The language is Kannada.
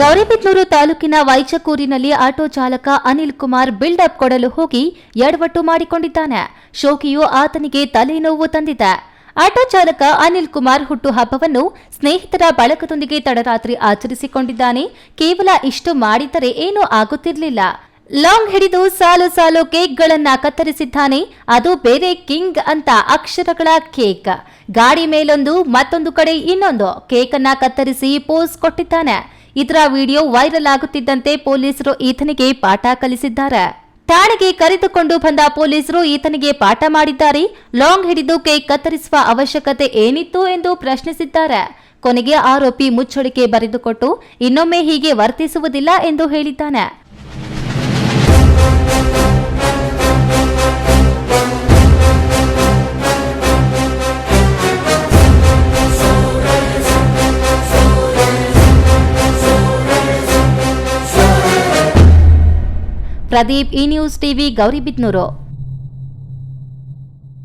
ಗೌರಿಬಿದನೂರು ತಾಲೂಕಿನ ವೈಚಕೂರಿನಲ್ಲಿ ಆಟೋ ಚಾಲಕ ಅನಿಲ್ ಕುಮಾರ್ ಬಿಲ್ಡಪ್ ಕೊಡಲು ಹೋಗಿ ಎಡವಟ್ಟು ಮಾಡಿಕೊಂಡಿದ್ದಾನೆ. ಶೋಕಿಯು ಆತನಿಗೆ ತಲೆನೋವು ತಂದಿದೆ. ಆಟೋ ಚಾಲಕ ಅನಿಲ್ ಕುಮಾರ್ ಹುಟ್ಟುಹಬ್ಬವನ್ನು ಸ್ನೇಹಿತರ ಬಳಕದೊಂದಿಗೆ ತಡರಾತ್ರಿ ಆಚರಿಸಿಕೊಂಡಿದ್ದಾನೆ. ಕೇವಲ ಇಷ್ಟು ಮಾಡಿದ್ದರೆ ಏನೂ ಆಗುತ್ತಿರಲಿಲ್ಲ. ಲಾಂಗ್ ಹಿಡಿದು ಸಾಲು ಸಾಲು ಕೇಕ್ಗಳನ್ನ ಕತ್ತರಿಸಿದ್ದಾನೆ. ಅದು ಬೇರೆ ಕಿಂಗ್ ಅಂತ ಅಕ್ಷರಗಳ ಕೇಕ್. ಗಾಡಿ ಮೇಲೊಂದು, ಮತ್ತೊಂದು ಕಡೆ ಇನ್ನೊಂದು ಕೇಕ್ ಅನ್ನ ಕತ್ತರಿಸಿ ಪೋಸ್ ಕೊಟ್ಟಿದ್ದಾನೆ. ಇದರ ವಿಡಿಯೋ ವೈರಲ್ ಆಗುತ್ತಿದ್ದಂತೆ ಪೊಲೀಸರು ಈತನಿಗೆ ಪಾಠ ಕಲಿಸಿದ್ದಾರೆ. ಠಾಣೆಗೆ ಕರೆದುಕೊಂಡು ಬಂದ ಪೊಲೀಸರು ಈತನಿಗೆ ಪಾಠ ಮಾಡಿದ್ದಾರೆ. ಲಾಂಗ್ ಹಿಡಿದು ಕೈ ಕತ್ತರಿಸುವ ಅವಶ್ಯಕತೆ ಏನಿತ್ತು ಎಂದು ಪ್ರಶ್ನಿಸಿದ್ದಾರೆ. ಕೊನೆಗೆ ಆರೋಪಿ ಮುಚ್ಚಳಿಕೆ ಬರೆದುಕೊಟ್ಟು ಇನ್ನೊಮ್ಮೆ ಹೀಗೆ ವರ್ತಿಸುವುದಿಲ್ಲ ಎಂದು ಹೇಳಿದ್ದಾನೆ. ಪ್ರದೀಪ್ ಈ ನ್ಯೂಸ್ ಟಿವಿ ಗೌರಿಬಿದ್ನೂರು